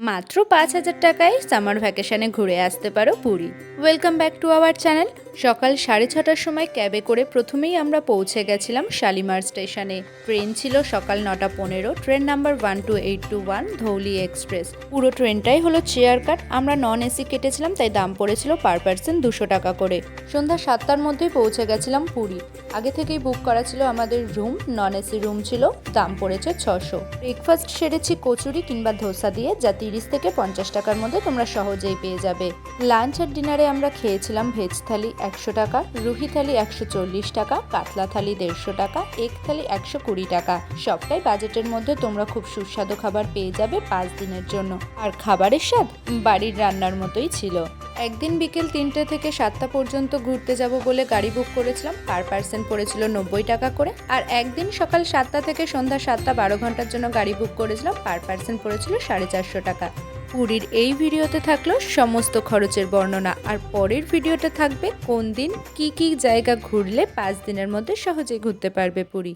মাত্র পাঁচ হাজার টাকায় সামার ভ্যাকেশানে ঘুরে আসতে পারো Puri. Welcome back to our channel সকাল সাড়ে ছটার সময় ক্যাবে করে প্রথমেই আমরা পৌঁছে গেছিলাম শালিমার স্টেশনে। ট্রেন ছিল সকাল নটা পনেরো, train number one two eight two one Dhauli express. পুরো ট্রেনটাই হলো চেয়ার কাট আমরা নন এসি কেটেছিলাম, তাই দাম পড়েছিল পার পার্সন দুশো টাকা করে। সন্ধ্যা সাতটার মধ্যেই পৌঁছে গেছিলাম পুরী। আগে থেকেই বুক করা ছিল আমাদের রুম নন এসি রুম ছিল, দাম পড়েছে ছশো। ব্রেকফাস্ট সেরেছি কচুরি কিংবা ধোসা দিয়ে, যা তিরিশ থেকে পঞ্চাশ টাকার মধ্যে তোমরা সহজেই পেয়ে যাবে। লাঞ্চ আর ডিনারে আমরা খেয়েছিলাম ভেজ থালি একশো টাকা, রুহি থালি একশো চল্লিশ টাকা, কাতলা থালি দেড়শো টাকা এক থালি একশো কুড়ি টাকা। সবটাই বাজেটের মধ্যে তোমরা খুব সুস্বাদু খাবার পেয়ে যাবে পাঁচ দিনের জন্য। আর খাবারের স্বাদ বাড়ির রান্নার মতোই ছিল। একদিন বিকেল তিনটে থেকে সাতটা পর্যন্ত ঘুরতে যাব বলে গাড়ি বুক করেছিলাম। পার পার্সন পড়েছিল নব্বই টাকা করে। আর একদিন সকাল সাতটা থেকে সন্ধ্যা সাতটা বারো ঘণ্টার জন্য গাড়ি বুক করেছিলাম। পার পার্সন পড়েছিল সাড়ে চারশো টাকা। পুরীর এই ভিডিওতে থাকল সমস্ত খরচের বর্ণনা। আর পরের ভিডিওটা থাকবে কোন দিন, কি কি জায়গা ঘুরলে পাঁচ দিনের মধ্যে সহজেই ঘুরতে পারবে পুরী।